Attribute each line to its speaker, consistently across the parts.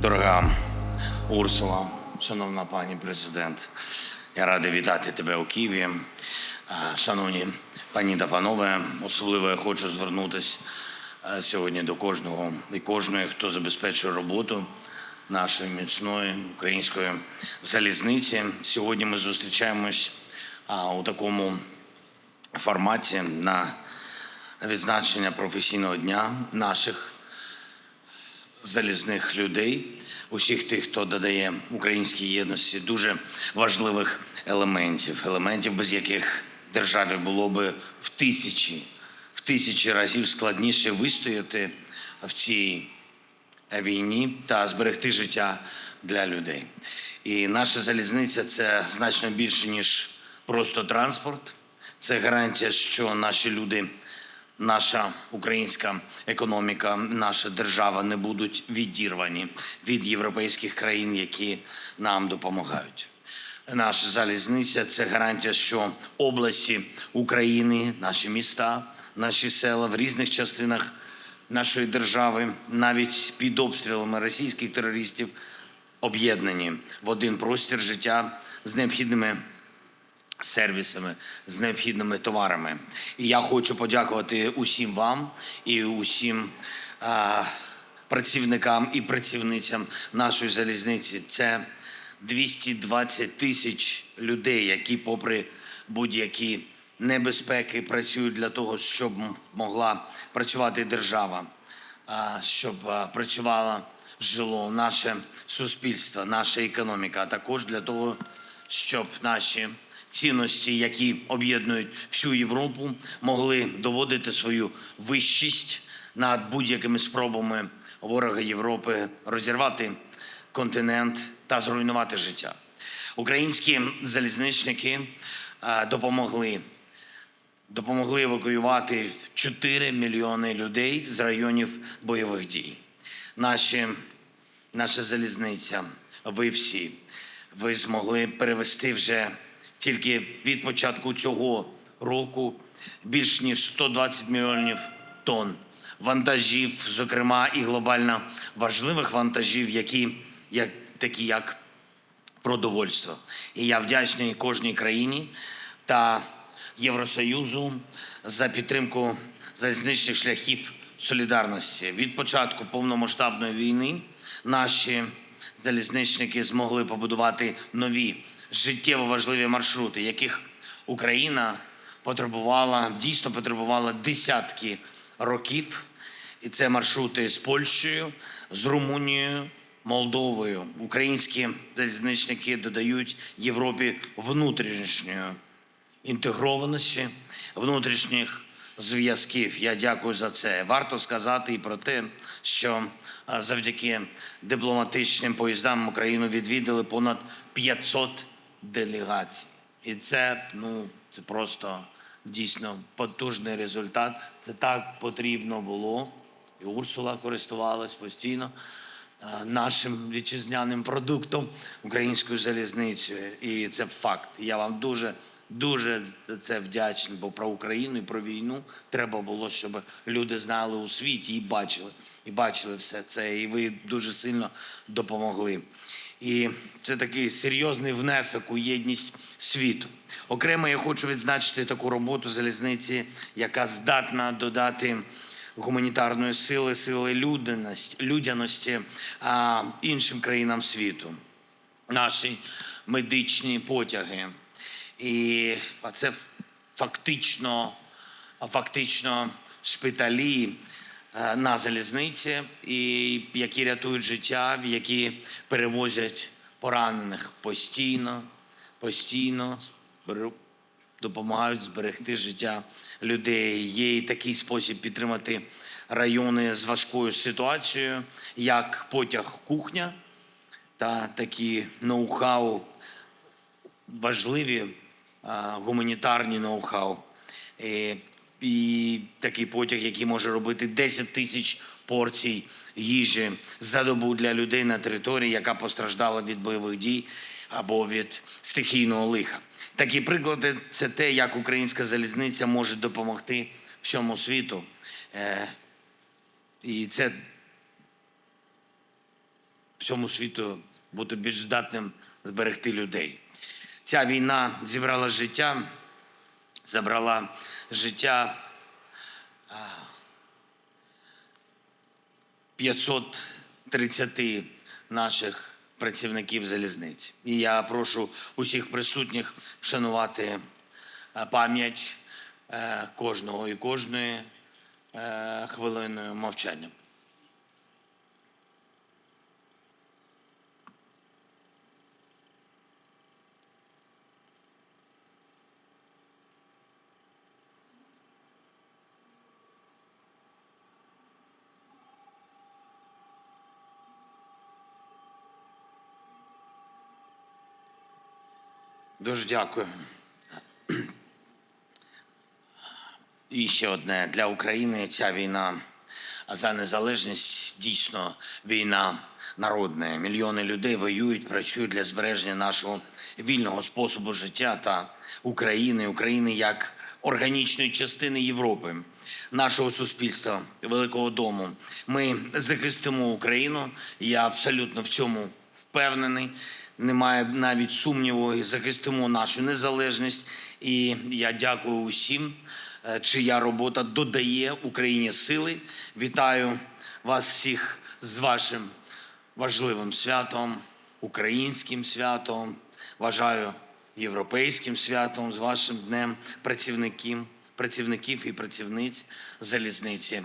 Speaker 1: Дорога Урсула, шановна пані президент, я радий вітати тебе у Києві. Шановні пані та панове, особливо я хочу звернутися е, сьогодні до кожного і кожної, хто забезпечує роботу нашої міцної української залізниці. Сьогодні ми зустрічаємось у такому форматі на відзначення професійного дня наших залізних людей, усіх тих, хто додає українській єдності дуже важливих елементів, елементів, без яких державі було би в тисячі, в тисячі разів складніше вистояти в цій війні та зберегти життя для людей. І наша залізниця це значно більше, ніж просто транспорт. Це гарантія, що наші люди наша українська економіка, наша держава не будуть відірвані від європейських країн, які нам допомагають. Наша залізниця це гарантія, що області України, наші міста, наші села в різних частинах нашої держави, навіть під обстрілами російських терористів, об'єднані в один простір життя з необхідними сервісами з необхідними товарами. І я хочу подякувати усім вам і усім а, працівникам і працівницям нашої залізниці. Це 220 тисяч людей, які, попри будь-які небезпеки, працюють для того, щоб могла працювати держава, а, щоб працювала жило наше суспільство, наша економіка, а також для того, щоб наші цінності, які об'єднують всю Європу, могли доводити свою вищість над будь-якими спробами ворога Європи розірвати континент та зруйнувати життя. Українські залізничники е, допомогли допомогли евакуювати 4 мільйони людей з районів бойових дій. Наші, наша залізниця, ви всі, ви змогли перевести вже тільки від початку цього року більш ніж 120 мільйонів тонн вантажів, зокрема і глобально важливих вантажів, які як такі як продовольство. І я вдячний кожній країні та Євросоюзу за підтримку залізничних шляхів солідарності. Від початку повномасштабної війни наші залізничники змогли побудувати нові життєво важливі маршрути, яких Україна потребувала, дійсно потребувала десятки років. І це маршрути з Польщею, з Румунією, Молдовою. Українські залізничники додають Європі внутрішньої інтегрованості, внутрішніх зв'язків. Я дякую за це. Варто сказати і про те, що завдяки дипломатичним поїздам Україну відвідали понад 500 делегацій. І це ну це просто дійсно потужний результат. Це так потрібно було. І Урсула користувалась постійно е, нашим вітчизняним продуктом українською залізницею. І це факт. Я вам дуже дуже це вдячний, бо про Україну і про війну треба було, щоб люди знали у світі і бачили, і бачили все це. І ви дуже сильно допомогли. І це такий серйозний внесок у єдність світу. Окремо я хочу відзначити таку роботу залізниці, яка здатна додати гуманітарної сили, сили людяності, а, іншим країнам світу. Наші медичні потяги. І а це фактично, фактично шпиталі на залізниці, і які рятують життя, які перевозять поранених постійно, постійно допомагають зберегти життя людей. Є і такий спосіб підтримати райони з важкою ситуацією, як потяг кухня та такі ноу-хау важливі гуманітарні ноу-хау. І, і такий потяг, який може робити 10 тисяч порцій їжі за добу для людей на території, яка постраждала від бойових дій або від стихійного лиха. Такі приклади це те, як українська залізниця може допомогти всьому світу. Е, І це всьому світу бути більш здатним зберегти людей. Ця війна зібрала життя, забрала життя 530 наших працівників залізниць. І я прошу усіх присутніх вшанувати е, пам'ять е, кожного і кожної е, хвилиною мовчання. Дуже дякую. І ще одне для України ця війна за незалежність дійсно війна народна. Мільйони людей воюють, працюють для збереження нашого вільного способу життя та України, України як органічної частини Європи, нашого суспільства, великого дому. Ми захистимо Україну. Я абсолютно в цьому впевнений. Немає навіть сумніву, і захистимо нашу незалежність. І я дякую усім, е, чия робота додає Україні сили. Вітаю вас всіх з вашим важливим святом, українським святом. Вважаю європейським святом з вашим днем працівників, працівників і працівниць залізниці.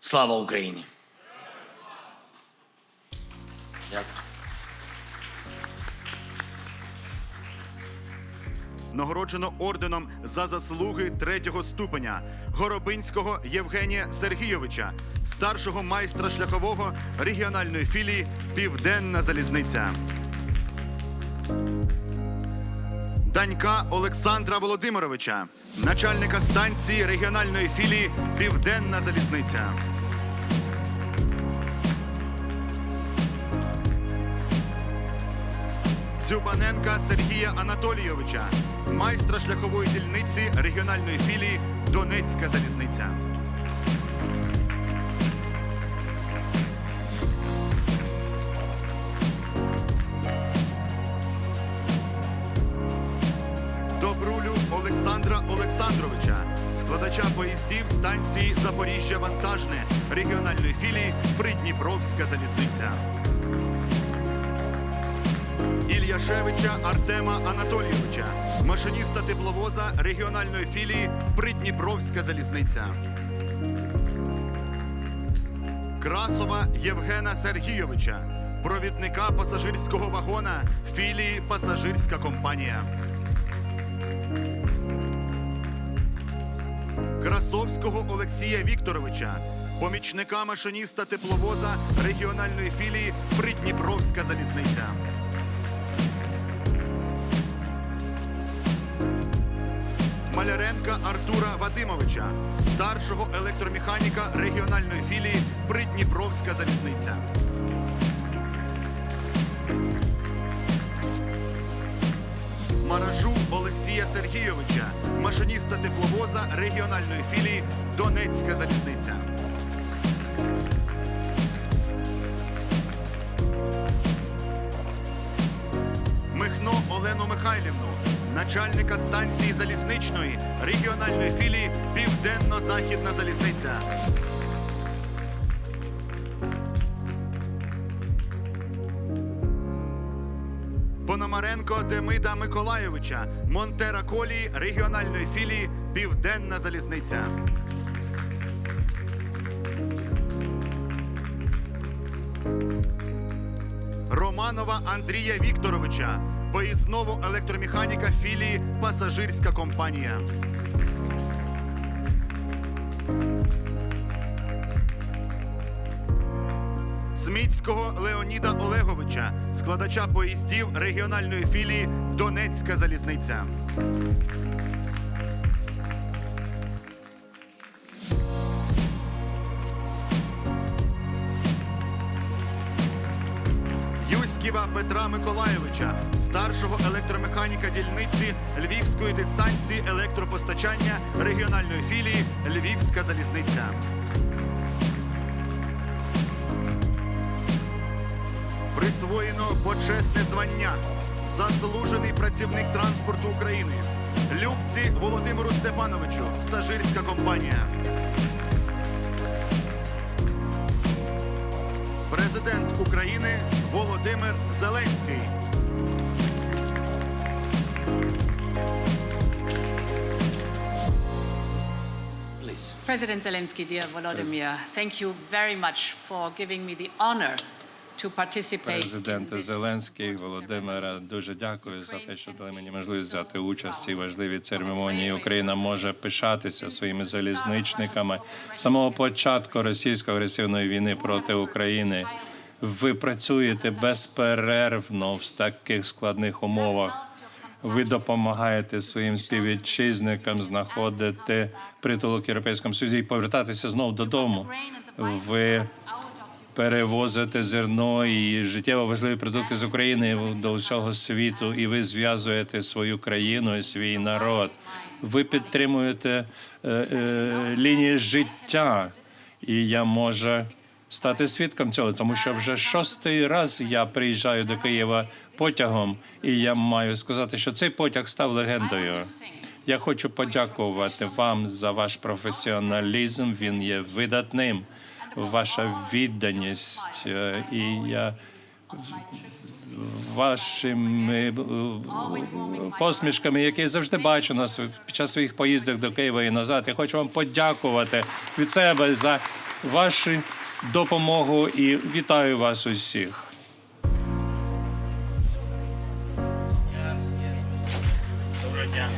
Speaker 1: Слава Україні! Дякую.
Speaker 2: Нагороджено орденом за заслуги третього ступеня Горобинського Євгенія Сергійовича, старшого майстра шляхового регіональної філії Південна залізниця. Данька Олександра Володимировича, начальника станції регіональної філії Південна залізниця. Дзюбаненка Сергія Анатолійовича, майстра шляхової дільниці регіональної філії Донецька залізниця. Добрулю Олександра Олександровича, складача поїздів станції Запоріжжя Вантажне регіональної філії Придніпровська залізниця. Ільяшевича Артема Анатолійовича, машиніста тепловоза регіональної філії Придніпровська залізниця. Красова Євгена Сергійовича, провідника пасажирського вагона філії Пасажирська компанія. Красовського Олексія Вікторовича, помічника машиніста тепловоза регіональної філії Придніпровська залізниця. Маляренка Артура Вадимовича, старшого електромеханіка регіональної філії Придніпровська залізниця. Маражу Олексія Сергійовича, машиніста тепловоза регіональної філії Донецька залізниця. Олену Михайлівну, начальника станції залізничної регіональної філії Південно-Західна залізниця. Пономаренко Демида Миколайовича, Монтера Колії регіональної філії Південна залізниця. Романова Андрія Вікторовича, поїзнову електромеханіка філії Пасажирська компанія. Сміцького Леоніда Олеговича, складача поїздів регіональної філії Донецька залізниця. Петра Миколайовича, старшого електромеханіка дільниці Львівської дистанції електропостачання регіональної філії Львівська залізниця. присвоєно почесне звання Заслужений працівник транспорту України Любці Володимиру Степановичу Стажирська компанія. Президент України Володимир Зеленський.
Speaker 3: President Zelensky, dear Volodymyr, thank you very much for giving me the honor in
Speaker 4: Зеленський, Володимира, дуже дякую за те, що дали мені можливість взяти участь у важливій церемонії. Україна може пишатися своїми залізничниками. З самого початку російсько-агресивної війни проти України. Ви працюєте безперервно в таких складних умовах. Ви допомагаєте своїм співвітчизникам знаходити притулок в Європейському Союзі і повертатися знову додому. Ви перевозите зерно і життєво важливі продукти з України до усього світу, і ви зв'язуєте свою країну і свій народ. Ви підтримуєте е, е, лінії життя, і я можу стати свідком цього, тому що вже шостий раз я приїжджаю до Києва потягом, і я маю сказати, що цей потяг став легендою. Я хочу подякувати вам за ваш професіоналізм. Він є видатним. Ваша відданість е, і я вашими е, посмішками, які я завжди бачу нас під час своїх поїздок до Києва і назад. Я хочу вам подякувати від себе за вашу допомогу і вітаю вас усіх.
Speaker 5: Доброго дня.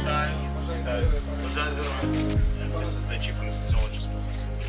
Speaker 5: Вітаю. Вітаю. Бажаю здоров'я. Institute